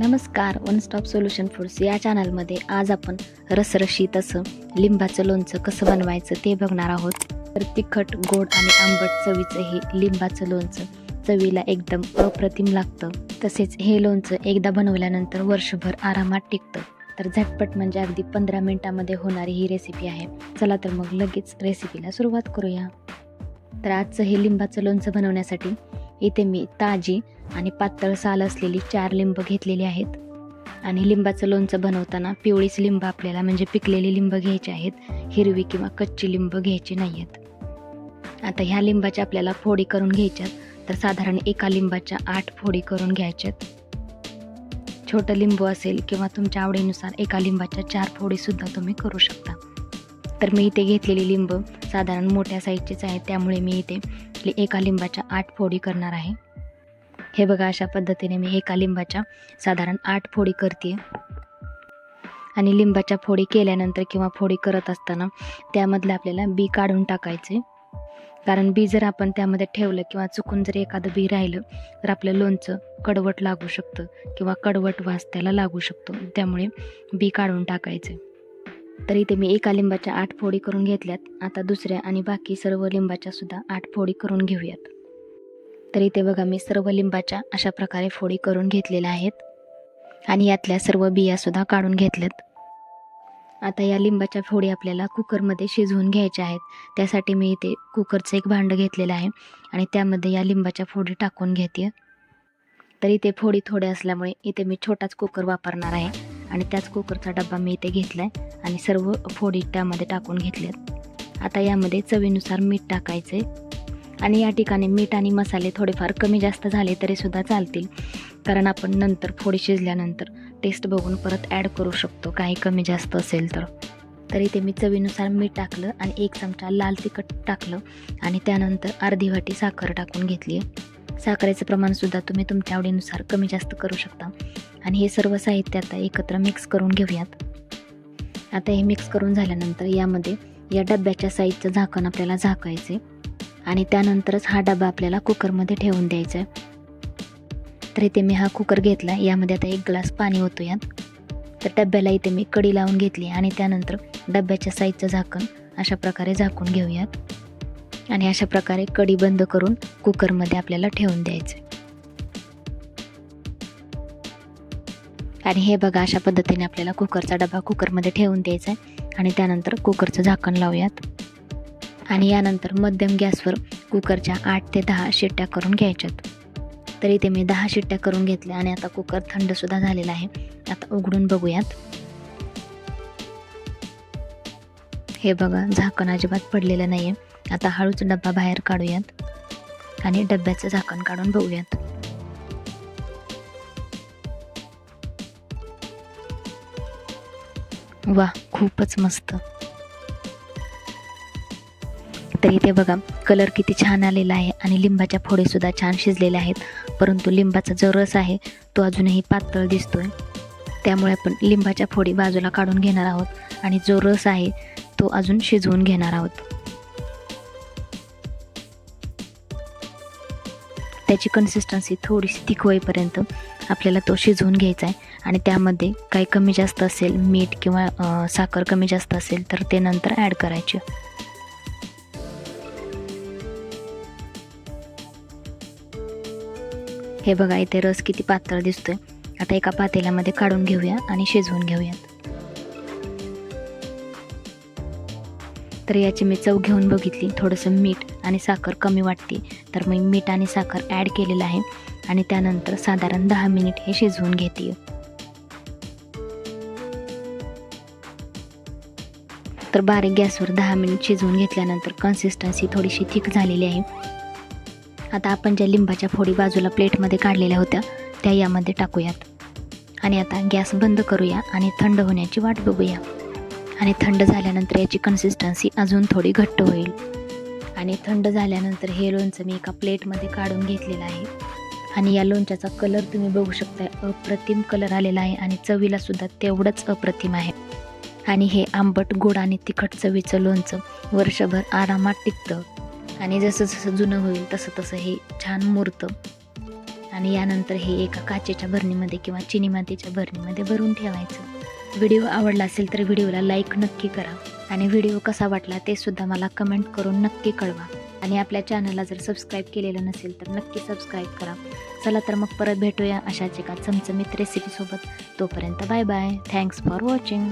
नमस्कार one stop solution foods या चॅनलमध्ये आज आपण रसरशीत असं लिंबाचं लोणचं कसं बनवायचं ते बघणार आहोत. तर तिखट गोड आणि आंबट चवीचं हे लिंबाचं लोणचं चवीला एकदम अप्रतिम लागतं. तसेच हे लोणचं एकदा बनवल्यानंतर वर्षभर आरामात टिकतं. तर झटपट म्हणजे अगदी पंधरा मिनटामध्ये होणारी ही रेसिपी आहे. चला तर मग लगेच रेसिपीला सुरुवात करूया. तर आजचं हे लिंबाचं लोणचं बनवण्यासाठी इथे मी ताजी आणि पातळ साल असलेली चार लिंब घेतलेली आहेत. आणि लिंबाचं लोणचं बनवताना पिवळीच लिंब आपल्याला म्हणजे पिकलेली लिंब घ्यायची आहेत हिरवी किंवा कच्ची लिंब घ्यायची नाही आहेत. आता ह्या लिंबाच्या आपल्याला फोडी करून घ्यायच्यात तर साधारण एका लिंबाच्या आठ फोडी करून घ्यायच्यात छोटं लिंबू असेल किंवा तुमच्या आवडीनुसार एका लिंबाच्या चार फोडीसुद्धा तुम्ही करू शकता. तर मी इथे घेतलेली लिंब साधारण मोठ्या साईजचीच आहे त्यामुळे मी इथे एका लिंबाच्या आठ फोडी करणार आहे. हे बघा अशा पद्धतीने मी एका लिंबाच्या साधारण आठ फोडी करते आणि लिंबाच्या फोडी केल्यानंतर किंवा फोडी करत असताना त्यामधलं आपल्याला बी काढून टाकायचे कारण बी जर आपण त्यामध्ये ठेवलं किंवा चुकून जर एखादं बी राहिलं तर आपलं लोणचं कडवट लागू शकतं किंवा कडवट वास त्याला लागू शकतो. त्यामुळे बी काढून टाकायचे तर इथे मी एका लिंबाच्या आठ फोडी करून घेतल्यात. आता दुसऱ्या आणि बाकी सर्व लिंबाच्या सुद्धा आठ फोडी करून घेऊयात. तर इथे बघा मी सर्व लिंबाच्या अशा प्रकारे फोडी करून घेतलेल्या आहेत. आणि यातल्या सर्व बियासुद्धा काढून घेतल्यात. आता या लिंबाच्या फोडी आपल्याला कुकरमध्ये शिजवून घ्यायच्या आहेत. त्यासाठी मी इथे कुकरचं एक भांडं घेतलेलं आहे आणि त्यामध्ये या लिंबाच्या फोडी टाकून घेते. तर इथे फोडी थोड्या असल्यामुळे इथे मी छोटाच कुकर वापरणार आहे आणि त्याच कुकरचा डब्बा मी इथे घेतला आहे आणि सर्व फोडी त्यामध्ये टाकून घेतल्यात. आता यामध्ये चवीनुसार मीठ टाकायचे आणि या ठिकाणी मीठ आणि मसाले थोडेफार कमी जास्त झाले तरीसुद्धा चालतील. कारण आपण नंतर फोडी शिजल्यानंतर टेस्ट बघून परत ॲड करू शकतो. काही कमी जास्त असेल तर. तर इथे मी चवीनुसार मीठ टाकलं आणि एक चमचा लाल तिखट टाकलं आणि त्यानंतर अर्धी वाटी साखर टाकून घेतली आहे. साखरेचं प्रमाणसुद्धा तुम्ही तुमच्या आवडीनुसार कमी जास्त करू शकता. आणि हे सर्व साहित्य आता एकत्र मिक्स करून घेऊयात. आता हे मिक्स करून झाल्यानंतर यामध्ये या डब्याच्या साईजचं झाकण आपल्याला झाकायचे आणि त्यानंतरच हा डबा आपल्याला कुकरमध्ये ठेवून द्यायचा आहे तर इथे मी हा कुकर घेतला यामध्ये आता एक ग्लास पाणी होतो यात तर डब्याला इथे मी कडी लावून घेतली आणि त्यानंतर डब्याच्या साईजचं झाकण अशा प्रकारे झाकून घेऊयात. आणि अशा प्रकारे कडी बंद करून कुकरमध्ये आपल्याला ठेवून द्यायचे आणि हे बघा अशा पद्धतीने आपल्याला कुकरचा डबा कुकरमध्ये ठेवून द्यायचा आहे आणि त्यानंतर कुकरचं झाकण लावूयात. आणि यानंतर मध्यम गॅसवर कुकरच्या आठ ते दहा शिट्ट्या करून घ्यायच्यात. तर इथे मी दहा शिट्ट्या करून घेतल्या आणि आता कुकर थंडसुद्धा झालेला आहे. आता उघडून बघूयात. हे बघा झाकण अजिबात पडलेलं नाही आहे आता हळूच डब्बा बाहेर काढूयात आणि डब्याचं झाकण काढून बघूयात. वा खूपच मस्त. तर इथे बघा कलर किती छान आलेला आहे आणि लिंबाच्या फोडेसुद्धा छान शिजलेल्या आहेत. परंतु लिंबाचा जो रस आहे तो अजूनही पातळ दिसतोय. त्यामुळे आपण लिंबाच्या फोडी बाजूला काढून घेणार आहोत आणि जो रस आहे तो अजून शिजवून घेणार आहोत. त्याची कन्सिस्टन्सी थोडीशी थिक होईपर्यंत आपल्याला तो शिजवून घ्यायचा आहे आणि त्यामध्ये काही कमी जास्त असेल मीठ किंवा साखर कमी जास्त असेल तर ते नंतर ॲड करायचे. हे बघा इथे रस किती पातळ दिसतोय. आता एका पातेल्यामध्ये काढून घेऊया आणि शिजवून घेऊयात. तर याची मी चव घेऊन बघितली. थोडंसं मीठ आणि साखर कमी वाटते. तर मी मीठ आणि साखर ॲड केलेलं आहे. आणि त्यानंतर साधारण दहा मिनिट हे शिजवून घेते. तर बारीक गॅसवर दहा मिनिट शिजवून घेतल्यानंतर कन्सिस्टन्सी थोडीशी थिक झालेली आहे. आता आपण ज्या लिंबाच्या फोडी बाजूला प्लेटमध्ये काढलेल्या होत्या त्या यामध्ये टाकूयात. आणि आता गॅस बंद करूया आणि थंड होण्याची वाट बघूया. आणि थंड झाल्यानंतर याची कन्सिस्टन्सी अजून थोडी घट्ट होईल. आणि थंड झाल्यानंतर हे लोणचं मी एका प्लेटमध्ये काढून घेतलेलं आहे. आणि या लोणच्याचा कलर तुम्ही बघू शकता अप्रतिम कलर आलेला आहे आणि चवीला सुद्धा तेवढंच अप्रतिम आहे. आणि हे आंबट गोड आणि तिखट चवीचं लोणचं वर्षभर आरामात टिकतं. आणि जसं जसं जुनं होईल तसं तसं हे छान मुरतं. आणि यानंतर हे एका काचेच्या भरणीमध्ये किंवा चिनी मातीच्या भरणीमध्ये भरून ठेवायचं. व्हिडिओ आवडला असेल तर व्हिडिओला लाईक नक्की करा. आणि व्हिडिओ कसा वाटला ते सुद्धा मला कमेंट करून नक्की कळवा. आणि आपल्या चॅनलला जर सबस्क्राईब केलेलं नसेल तर नक्की सबस्क्राईब करा. चला तर मग परत भेटूया अशाच एका चमचमीत रेसिपीसोबत तोपर्यंत bye bye. Thanks for watching